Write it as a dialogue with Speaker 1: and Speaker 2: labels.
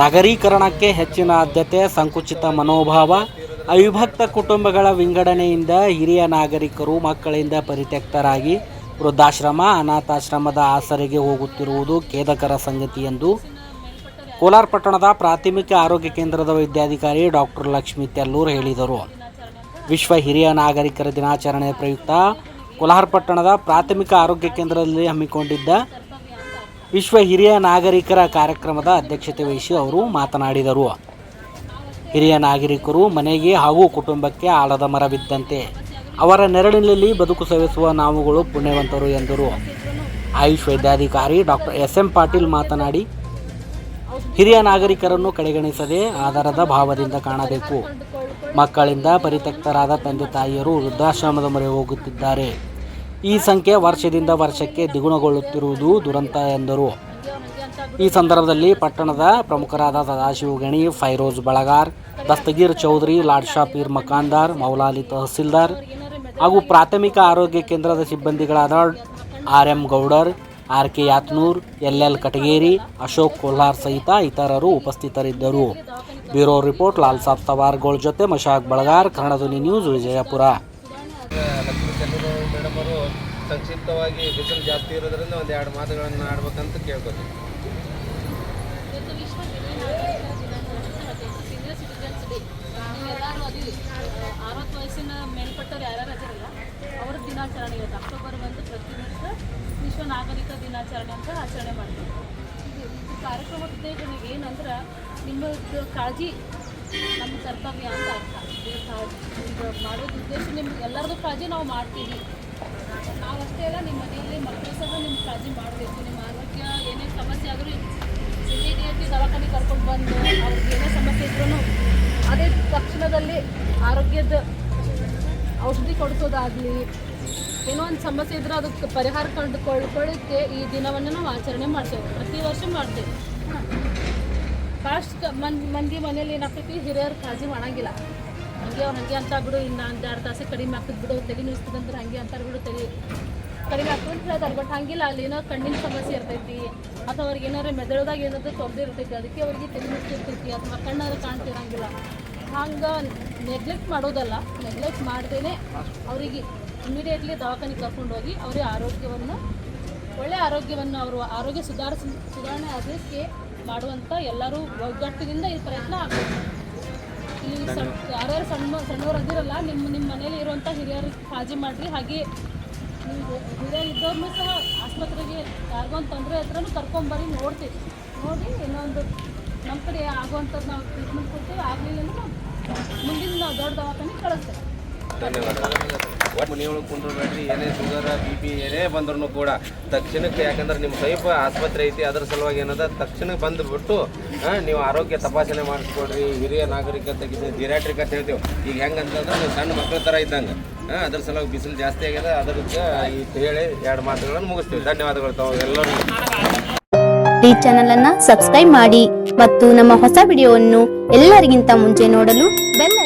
Speaker 1: ನಗರೀಕರಣಕ್ಕೆ ಹೆಚ್ಚಿನ ಆದ್ಯತೆ, ಸಂಕುಚಿತ ಮನೋಭಾವ, ಅವಿಭಕ್ತ ಕುಟುಂಬಗಳ ವಿಂಗಡಣೆಯಿಂದ ಹಿರಿಯ ನಾಗರಿಕರು ಮಕ್ಕಳಿಂದ ಪರಿತ್ಯಕ್ತರಾಗಿ ವೃದ್ಧಾಶ್ರಮ, ಅನಾಥಾಶ್ರಮದ ಆಸರೆಗೆ ಹೋಗುತ್ತಿರುವುದು ಖೇದಕರ ಸಂಗತಿ ಎಂದು ಕೋಲಾರ ಪಟ್ಟಣದ ಪ್ರಾಥಮಿಕ ಆರೋಗ್ಯ ಕೇಂದ್ರದ ವೈದ್ಯಾಧಿಕಾರಿ ಡಾಕ್ಟರ್ ಲಕ್ಷ್ಮಿ ತೆಲ್ಲೂರ್ ಹೇಳಿದರು. ವಿಶ್ವ ಹಿರಿಯ ನಾಗರಿಕರ ದಿನಾಚರಣೆ ಪ್ರಯುಕ್ತ ಕೋಲಾರ ಪಟ್ಟಣದ ಪ್ರಾಥಮಿಕ ಆರೋಗ್ಯ ಕೇಂದ್ರದಲ್ಲಿ ಹಮ್ಮಿಕೊಂಡಿದ್ದ ವಿಶ್ವ ಹಿರಿಯ ನಾಗರಿಕರ ಕಾರ್ಯಕ್ರಮದ ಅಧ್ಯಕ್ಷತೆ ವಹಿಸಿ ಅವರು ಮಾತನಾಡಿದರು. ಹಿರಿಯ ನಾಗರಿಕರು ಮನೆಗೆ ಹಾಗೂ ಕುಟುಂಬಕ್ಕೆ ಆಲದ ಮರವಿದ್ದಂತೆ ಅವರ ನೆರಳಿನಲ್ಲಿ ಬದುಕು ಸವಿಸುವ ನಾವುಗಳು ಪುಣ್ಯವಂತರು ಎಂದರು. ಆಯುಷ್ ವೈದ್ಯಾಧಿಕಾರಿ ಡಾಕ್ಟರ್ ಎಸ್ ಎಂ ಪಾಟೀಲ್ ಮಾತನಾಡಿ, ಹಿರಿಯ ನಾಗರಿಕರನ್ನು ಕಡೆಗಣಿಸದೆ ಆಧಾರದ ಭಾವದಿಂದ ಕಾಣಬೇಕು. ಮಕ್ಕಳಿಂದ ಪರಿತಕ್ತರಾದ ತಂದೆ ತಾಯಿಯರು ವೃದ್ಧಾಶ್ರಮದ ಮೊರೆ ಹೋಗುತ್ತಿದ್ದಾರೆ. ಈ ಸಂಖ್ಯೆ ವರ್ಷದಿಂದ ವರ್ಷಕ್ಕೆ ದ್ವಿಗುಣಗೊಳ್ಳುತ್ತಿರುವುದು ದುರಂತ ಎಂದರು. ಈ ಸಂದರ್ಭದಲ್ಲಿ ಪಟ್ಟಣದ ಪ್ರಮುಖರಾದ ಸದಾಶಿವ ಗಣಿ, ಫೈರೋಜ್ ಬಳಗಾರ್, ದಸ್ತಗೀರ್ ಚೌಧರಿ ಲಾಡ್ಶಾ ಪೀರ್ ಮಕಾಂದಾರ್, ಮೌಲಾಲಿ ತಹಸೀಲ್ದಾರ್ ಹಾಗೂ ಪ್ರಾಥಮಿಕ ಆರೋಗ್ಯ ಕೇಂದ್ರದ ಸಿಬ್ಬಂದಿಗಳಾದ R M Gowdar, R K Yatnur, L L Katageri, Ashok Kolhar ಸಹಿತ ಇತರರು ಉಪಸ್ಥಿತರಿದ್ದರು. ಬ್ಯೂರೋ ರಿಪೋರ್ಟ್ ಲಾಲ್ ಸಾಬ್ ತವಾರ್ಗೋಳ್ ಜೊತೆ ಮಶಾಕ್ ಬಳಗಾರ್ ಕನ್ನಡಧ್ವನಿ ನ್ಯೂಸ್ ವಿಜಯಪುರ.
Speaker 2: ಲಕ್ಷ್ಮೀ ಚೆಲ್ಲೂರು ಮೇಡಮ್ ಅವರು ಸಂಕ್ಷಿಪ್ತವಾಗಿ ಬಿಸಿಲು ಜಾಸ್ತಿ ಇರೋದ್ರಿಂದ ಒಂದು ಎರಡು ಮಾತುಗಳನ್ನು ಆಡ್ಬೇಕಂತ
Speaker 3: ಅದೀವಿ ಅರವತ್ತು ವಯಸ್ಸಿನ ಮೇಲ್ಪಟ್ಟವ್ರು ಯಾರ್ಯಾರು ಅದಿರಲ್ಲ, ಅವ್ರ ದಿನಾಚರಣೆ ಇರುತ್ತೆ ಅಕ್ಟೋಬರ್ ಬಂದು ಪ್ರತಿ ವರ್ಷ ವಿಶ್ವ ನಾಗರಿಕ ದಿನಾಚರಣೆ ಅಂತ ಆಚರಣೆ ಮಾಡ್ತೀವಿ. ಇದು ಇದು ಕಾರ್ಯಕ್ರಮದ ಉದ್ದೇಶ ಏನಂದ್ರೆ, ನಿಮ್ಮದು ಕಾಳಜಿ ನಮ್ಮ ಕರ್ತವ್ಯ ಅಂತ ಇದು ಕಾಳಜಿ ಇದು ಮಾಡೋದು ಉದ್ದೇಶ ನಿಮ್ಗೆ ಎಲ್ಲರದ್ದು ಕಾಳಜಿ ನಾವು ಮಾಡ್ತೀವಿ. ನಾವಷ್ಟೇ ಅಲ್ಲ ನಿಮ್ಮ ಮನೆಯಲ್ಲಿ ಮಕ್ಕಳು ಸಹ ನಿಮ್ಮ ಕಾಳಜಿ ಮಾಡಬೇಕು. ನಿಮ್ಮ ಆರೋಗ್ಯ, ಏನೇ ಸಮಸ್ಯೆ ಆದರೂ ಇಮಿಡಿಯೇಟ್ಲಿ ದವಾಖಾನೆ ಕರ್ಕೊಂಡು ಬಂದು ಅವ್ರಿಗೆ ಏನೇ ಸಮಸ್ಯೆ ಇದ್ರೂ ಅದೇ ತಕ್ಷಣದಲ್ಲಿ ಆರೋಗ್ಯದ ಔಷಧಿ ಕೊಡಿಸೋದಾಗಲಿ, ಏನೋ ಒಂದು ಸಮಸ್ಯೆ ಇದ್ರೆ ಅದಕ್ಕೆ ಪರಿಹಾರ ಕಂಡುಕೊಳ್ಳಿಕ್ಕೆ ಈ ದಿನವನ್ನು ನಾವು ಆಚರಣೆ ಮಾಡ್ತೇವೆ. ಪ್ರತಿ ವರ್ಷ ಮಾಡ್ತೇವೆ. ಫಾಸ್ಟ್ ಮಂದಿ ಮನೇಲಿ ಏನಾಗ್ತೈತಿ, ಹಿರಿಯರು ಕಾಳಜಿ ಮಾಡಂಗಿಲ್ಲ. ಹಂಗೆ ಅವ್ರು ಹಂಗೆ ಅಂತ ಬಿಡು, ಇನ್ನು ಒಂದು ಎರಡು ತಾಸಿಗೆ ಕಡಿಮೆ ಆಗ್ತದೆ ಬಿಡು, ತಲೆ ನೋಯಿಸ್ತದಂದ್ರೆ ಹಂಗೆ ಅಂತಾರೆ ಬಿಡು, ತಲೆ ಕಡಿಮೆ ಆಗ್ತದೆ ಅಂತ ಹೇಳ್ತಾರೆ. ಬಟ್ ಹಂಗಿಲ್ಲ, ಅಲ್ಲಿ ಏನೋ ಕಣ್ಣಿನ ಸಮಸ್ಯೆ ಇರ್ತೈತಿ, ಅಥವಾ ಅವ್ರಿಗೆ ಏನಾರು ಮೆದುಳದಾಗ ಏನಾದ್ರು ತೊಂದರೆ ಇರ್ತೈತಿ, ಅದಕ್ಕೆ ಅವ್ರಿಗೆ ತಲೆ ನೋಯಿಸ್ತಿರ್ತೈತಿ ಅಥವಾ ಕಣ್ಣಾರು ಕಾಣ್ತಿರಂಗಿಲ್ಲ. ಹಂಗೆ ನೆಗ್ಲೆಕ್ಟ್ ಮಾಡೋದಲ್ಲ ನೆಗ್ಲೆಕ್ಟ್ ಮಾಡ್ದೇನೆ ಅವರಿಗೆ ಇಮಿಡಿಯೇಟ್ಲಿ ದವಾಖಾನೆ ಕರ್ಕೊಂಡು ಹೋಗಿ ಅವ್ರಿಗೆ ಆರೋಗ್ಯವನ್ನು ಒಳ್ಳೆಯ ಆರೋಗ್ಯವನ್ನು ಅವರು ಆರೋಗ್ಯ ಸುಧಾರಿಸ, ಸುಧಾರಣೆ ಆಗಲಿಕ್ಕೆ ಮಾಡುವಂಥ ಎಲ್ಲರೂ ಒಗ್ಗಟ್ಟಿನಿಂದ ಈ ಪ್ರಯತ್ನ ಆಗಬೇಕು. ಯಾರ್ಯಾರು ಸಣ್ಣ ಸಣ್ಣವ್ರು ಅದಿರಲ್ಲ ನಿಮ್ಮ ನಿಮ್ಮ ಮನೇಲಿ ಇರುವಂಥ ಹಿರಿಯರು ಕಾಳಜಿ ಮಾಡಿರಿ. ಹಾಗೆ ನೀವು ಹಿರಿಯರು ಇದ್ದವ್ರನ್ನೂ ಸಹ ಆಸ್ಪತ್ರೆಗೆ ಯಾರಿಗೊಂದು ತೊಂದರೆ ಹತ್ರನೂ ಕರ್ಕೊಂಬರಿ ನೋಡ್ತೀವಿ ನೋಡಿ ಇನ್ನೊಂದು ನಮ್ಮ ಕಡೆ ಆಗುವಂಥದ್ದು ನಾವು ಟ್ರೀಟ್ಮೆಂಟ್ ಕೊಡ್ತೀವಿ. ಆಗಲಿಲ್ಲ ಅಂದ್ರೆ ಮುಂದಿನ ನಾವು ದೊಡ್ಡ ದವಾಖಾನೆ ಕಳಿಸ್ತೇವೆ.
Speaker 2: ಧನ್ಯವಾದ ಮನೆಯೊಳಗೆ ಕುಂದ್ರಬೇಡ್ರಿ, ಏನೇ ಶುಗರ್, ಬಿ ಪಿ, ಏನೇ ಬಂದ್ರೂ ಕೂಡ. ತಕ್ಷಣಕ್ಕೆ ಯಾಕಂದ್ರೆ ನಿಮ್ಮ ಸಮೀಪ ಆಸ್ಪತ್ರೆ ಐತಿ, ಅದ್ರ ಸಲುವಾಗಿ ಏನದ, ತಕ್ಷಣಕ್ಕೆ ಬಂದುಬಿಟ್ಟು ನೀವು ಆರೋಗ್ಯ ತಪಾಸಣೆ ಮಾಡಿಸ್ಕೊಡ್ರಿ. ಹಿರಿಯ ನಾಗರಿಕ ತೆಗಿತೀವಿ ಜಿರಾಟ್ರಿಕ್ ಅಂತ ಹೇಳ್ತೀವಿ. ಈಗ ಹೆಂಗಂತಂದ್ರೆ ನೀವು ಸಣ್ಣ ಮಕ್ಕಳ ಥರ ಇದ್ದಂಗೆ. ಹಾಂ ಅದ್ರ ಸಲುವಾಗಿ ಬಿಸಿಲು ಜಾಸ್ತಿ ಆಗ್ಯದ, ಅದಕ್ಕೆ ಹೇಳಿ ಎರಡು ಮಾತುಗಳನ್ನು ಮುಗಿಸ್ತೀವಿ. ಧನ್ಯವಾದಗಳು ತಾವು ಎಲ್ಲರೂ
Speaker 4: ಈ ಚಾನೆಲ್ ಅನ್ನ ಸಬ್ಸ್ಕ್ರೈಬ್ ಮಾಡಿ ಮತ್ತು ನಮ್ಮ ಹೊಸ ವಿಡಿಯೋವನ್ನು ಎಲ್ಲರಿಗಿಂತ ಮುಂಚೆ ನೋಡಲು ಬೆಲ್